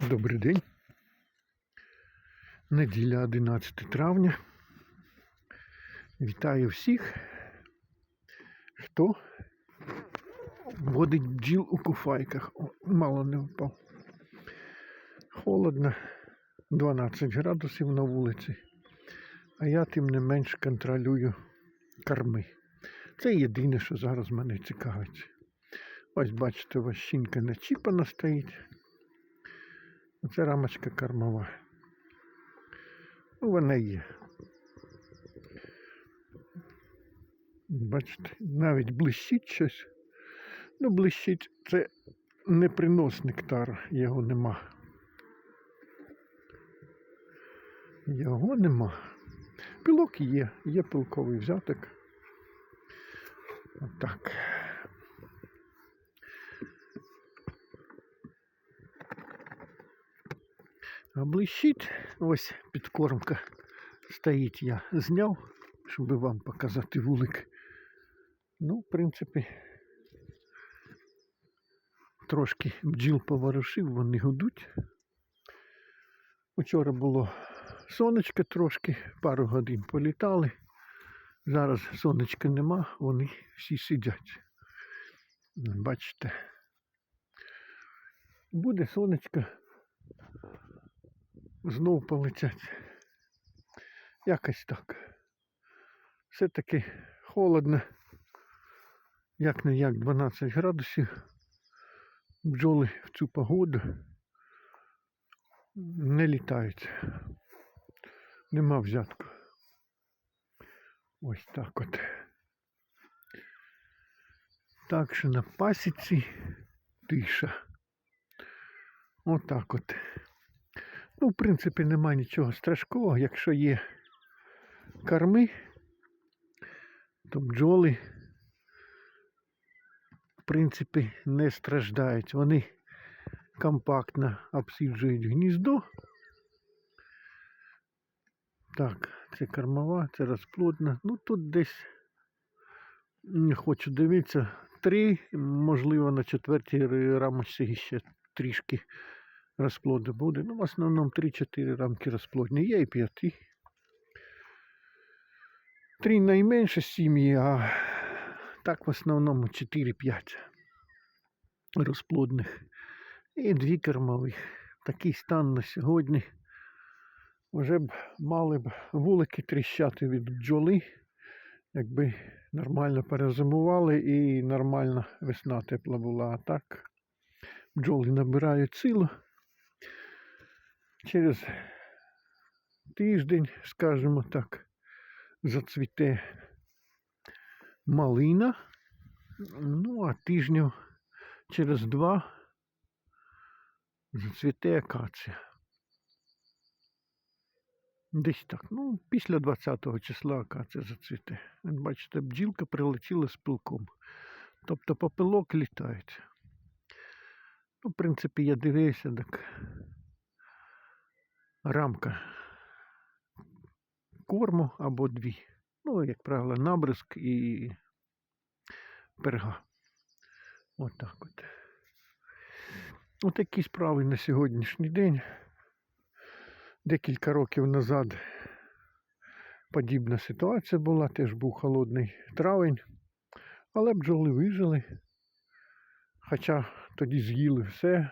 Добрий день. Неділя 11 травня. Вітаю всіх, хто водить бджіл у куфайках. О, мало не впав. Холодно, 12 градусів на вулиці. А я тим не менш контролюю корми. Це єдине, що зараз мене цікавить. Ось бачите, ващинка начіпана стоїть. Це рамочка кормова. Ну, вона є. Бачите, навіть блищить щось. Ну, блищить це не принос нектар, його нема. Його нема. Пілок є, є пилковий взяток. Отак. Блищить, ось підкормка стоїть, я зняв, щоб вам показати вулик. Ну, в принципі, трошки бджіл поворушив, вони гудуть. Вчора було сонечко трошки, пару годин політали. Зараз сонечка нема, вони всі сидять. Бачите. Буде сонечко, знов полетять. Якось так. Все-таки холодно, як не як 12 градусів. Бджоли в цю погоду не літають. Нема взятку. Ось так от. Так що на пасіці тиша. Отак от. Ну, в принципі, нема нічого страшного. Якщо є корми, то бджоли, в принципі, не страждають. Вони компактно обсиджують гніздо. Так, це кормова, це розплодна. Ну тут десь не хочу дивитися. Три, можливо, на четвертій рамочці ще трішки розплоду буде. Ну, в основному 3-4 рамки розплодні. Є і п'яти. Три найменше сім'ї, а так в основному 4-5 розплодних. І дві кормових. Такий стан на сьогодні. Вже б мали б вулики тріщати від бджоли, якби нормально перезимували і нормальна весна тепла була. А так бджоли набирають силу. Через тиждень, скажімо так, зацвіте малина. Ну, а тижнів через два зацвіте акація. Десь так. Ну, після 20-го числа акація зацвіте. Бачите, бджілка прилетіла з пилком. Тобто попилок літають. Ну, в принципі, я дивився, так рамка корму або дві. Ну, як правило, набризк і перга. Отак от. Отакі справи на сьогоднішній день. Декілька років назад подібна ситуація була, теж був холодний травень, але бджоли вижили. Хоча тоді з'їли все.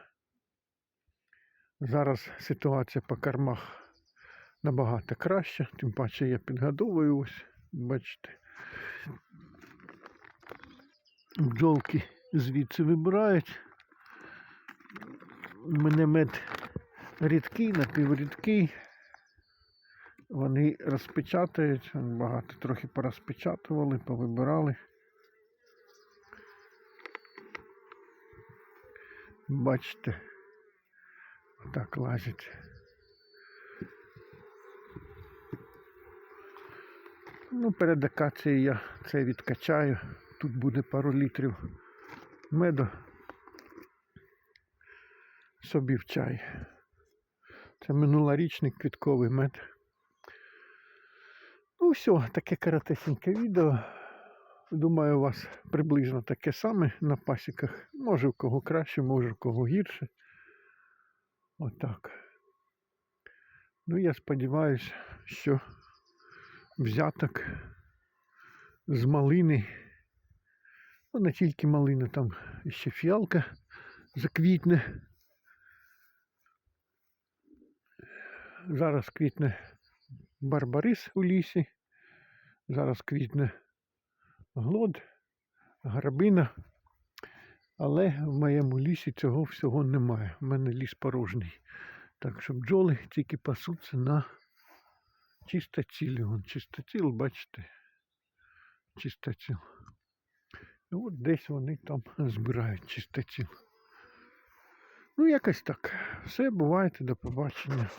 Зараз ситуація по кормах набагато краща, тим паче я підгодовую ось, бачите. Бджолки звідси вибирають. Мене мед рідкий, напіврідкий. Вони розпечатають, багато трохи порозпечатували, повибирали. Бачите, отак лазять. Ну, перед акацією я це відкачаю. Тут буде пару літрів меду собі в чай. Це минулорічний квітковий мед. Ну все, таке коротесеньке відео. Думаю, у вас приблизно таке саме на пасіках. Може в кого краще, може в кого гірше. Отак. Ну, я сподіваюся, що взяток з малини. Ну, не тільки малина, там ще фіалка заквітне. Зараз квітне барбарис у лісі. Зараз квітне глод, грабина. Але в моєму лісі цього всього немає. У мене ліс порожній. Так що бджоли тільки пасуться на чистотілі. Вон чистоціл, бачите? Чистоціл. І от десь вони там збирають чистоціл. Ну, якось так. Все, бувайте, до побачення.